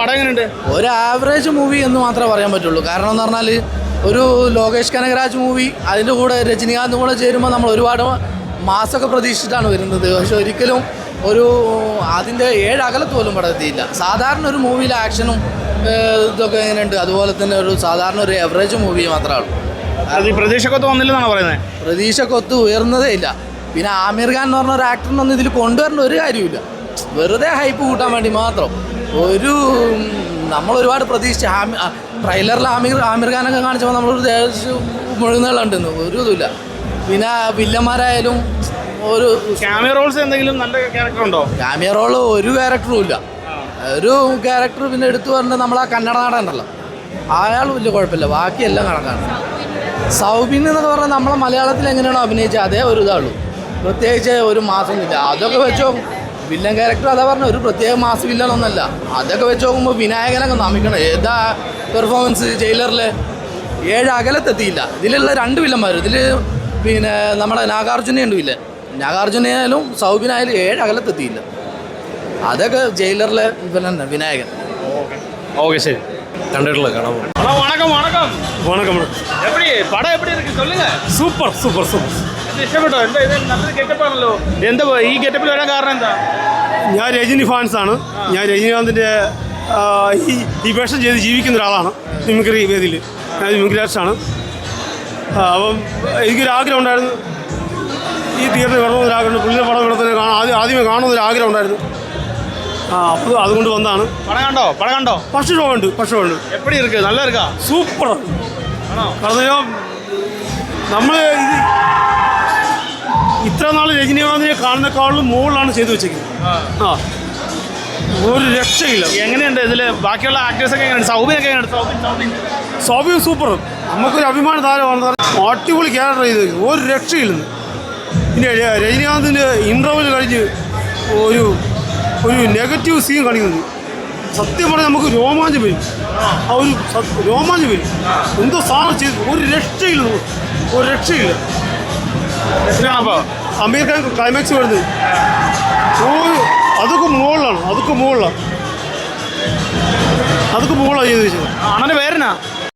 പടം എങ്ങനെയുണ്ട്? ഒരു ആവറേജ് മൂവി എന്ന് മാത്രമേ പറയാൻ പറ്റുള്ളൂ. കാരണം എന്ന് പറഞ്ഞാൽ ഒരു ലോകേഷ് കനകരാജ് മൂവി അതിന്റെ കൂടെ രജനീകാന്തും കൂടെ ചേരുമ്പോൾ നമ്മൾ ഒരുപാട് മാസമൊക്കെ പ്രതീക്ഷിച്ചിട്ടാണ് വരുന്നത്. പക്ഷെ ഒരിക്കലും ഒരു അതിന്റെ ഏഴ് അകലത്ത് പോലും പടം എത്തിയില്ല. സാധാരണ ഒരു മൂവിയിലെ ആക്ഷനും ഇതൊക്കെ എങ്ങനെയുണ്ട്? അതുപോലെ തന്നെ ഒരു സാധാരണ ഒരു എവറേജ് മൂവി മാത്രമാണ് പ്രതീക്ഷക്കൊത്ത് വന്നില്ലെന്നാണ് പറയുന്നത് പ്രതീക്ഷക്കൊത്ത് ഉയർന്നതേ ഇല്ല. പിന്നെ ആമിർ ഖാൻ എന്ന് പറഞ്ഞ ഒരു ആക്ടറിനൊന്നും ഇതിൽ കൊണ്ടുവരേണ്ട ഒരു കാര്യമില്ല വെറുതെ ഹൈപ്പ് കൂട്ടാൻ വേണ്ടി മാത്രം. ഒരു നമ്മൾ ഒരുപാട് പ്രതീക്ഷിച്ച് ആമി ട്രെയിലറിൽ ആമിർ ആമിർ ഖാനൊക്കെ കാണിച്ചപ്പോൾ നമ്മളൊരു ദേശം മുഴുകുന്നുണ്ടെന്ന് ഒരു ഇതുമില്ല. പിന്നെ വില്ലന്മാരായാലും ഒരു ക്യാമിയ റോൾസ് എന്തെങ്കിലും നല്ല ക്യാരക്ടർ ഉണ്ടോ? ക്യാമിയ റോൾ ഒരു ക്യാരക്ടറും ഇല്ല. ഒരു ക്യാരക്ടർ പിന്നെ എടുത്തു പറഞ്ഞാൽ നമ്മൾ ആ കന്നഡ നാടൻ ഉണ്ടല്ലോ അയാൾ വലിയ കുഴപ്പമില്ല. ബാക്കിയെല്ലാം കണക്കാണ്. സൗബിൻ എന്നൊക്കെ പറഞ്ഞാൽ നമ്മളെ മലയാളത്തിൽ എങ്ങനെയാണോ അഭിനയിച്ചത് അതേ ഒരു ഇതാളൂ പ്രത്യേകിച്ച് ഒരു മാസം ഇല്ല അതൊക്കെ വെച്ച് വില്ലൻ ക്യാരക്ടർ അതാ പറഞ്ഞ ഒരു പ്രത്യേക മാസ് വില്ലൻ ഒന്നല്ല. അതൊക്കെ വെച്ച് നോക്കുമ്പോൾ വിനായകനൊക്കെ നമിക്കണം. ഏതാ പെർഫോമൻസ് ജയിലറിൽ ഏഴ് അകലത്തെത്തിയില്ല. ഇതിലുള്ള രണ്ട് വില്ലന്മാർ ഇതിൽ പിന്നെ നമ്മുടെ നാഗാർജുനയുണ്ട് വില്ലൻ നാഗാർജുനയായാലും സൗബിനായാലും ഏഴ് അകലത്തെത്തിയില്ല. അതൊക്കെ ജയിലറിലെ വില്ലൻ വിനായകൻ. ഓക്കെ. ഓക്കെ ശരി. கண்டுடல கனவு ஹலோ வணக்கம் வணக்கம் வணக்கம் எப்படி படம் எப்படி இருக்கு சொல்லுங்க സൂപ്പർ സൂപ്പർ സൂപ്പർ എന്ത് ഇഷ്ടപ്പെട്ടോ എന്താ ഇത് നല്ലൊരു ഗെറ്റപ്പ് ആണല്ലോ എന്താ ഈ ഗെറ്റപ്പിൽ വരാൻ കാരണം എന്താ ഞാൻ രജനി ഫാൻസാണ് ഞാൻ രജനീകാന്തിൻ്റെ ആ, ഈ ഈ വേഷം ചെയ്ത് ജീവിക്കുന്ന ഒരാളാണ് മിമിക്രി വേദിയിൽ ഞാൻ മിമിക്രി ആർട്ടിസ്റ്റാണ് ആ, അപ്പം എനിക്കൊരു ആഗ്രഹം ഉണ്ടായിരുന്നു ഈ തിയേറ്ററിൽ വരണമെന്നൊരു ആഗ്രഹം പുള്ളിയുടെ പടം ഇവിടെ തന്നെ കാണാൻ ആദ്യം ആദ്യമേ കാണണമെന്നൊരു ആഗ്രഹം ഉണ്ടായിരുന്നു ആ അപ്പോൾ അതുകൊണ്ട് വന്നതാണ് പടം കണ്ടോ പടം കണ്ടോ ഫസ്റ്റ് ഷോ ഉണ്ട് ഫസ്റ്റ് ഷോ ഉണ്ട് எப்படி இருக்கு நல்லா இருக்கா സൂപ്പറാണ് ആണോ കാരണം നമ്മൾ ഇത് ഇത്ര നാൾ രജനീകാന്തിനെ കാണുന്നേക്കാളും മുകളിലാണ് ചെയ്തു വെച്ചേക്കുന്നത് ആ ഒരു രക്ഷയില്ല എങ്ങനെയുണ്ട് ഇതില് ബാക്കിയുള്ള ആക്ടേഴ്സ് ഒക്കെ എങ്ങനെയുണ്ട് സൗബിനൊക്കെ എങ്ങനെയുണ്ട് സൗബിൻ സൗബിൻ സ്വാഭാവിക സൂപ്പർ നമുക്കൊരു അഭിമാന താരമാണ് അടിപൊളി ക്യാരക്ടർ ചെയ്ത് ഒരു രക്ഷയില്ലെന്ന് പിന്നെ ര- രജനീകാന്തിൻ്റെ ഇൻ്റർവെൽ കഴിഞ്ഞ് ഒരു ഒരു നെഗറ്റീവ് സീൻ കാണിക്കുന്നത്. സത്യം പറഞ്ഞാൽ നമുക്ക് രോമാഞ്ചം വരും. ആ ഒരു രോമാഞ്ചം വരും. എന്തോ സാർ ചെയ്ത് ഒരു രക്ഷയില്ല. ഒരു രക്ഷയില്ല. അമീർ ഖാൻ ക്ലൈമാക്സ് വരുന്നത്. അതൊക്കെ മുകളിലാണ് അതൊക്കെ മുകളിലാണ് അതൊക്കെ മുകളിലാണ് ചെയ്ത് വെച്ചത് അങ്ങനെ പേരെന്നാ?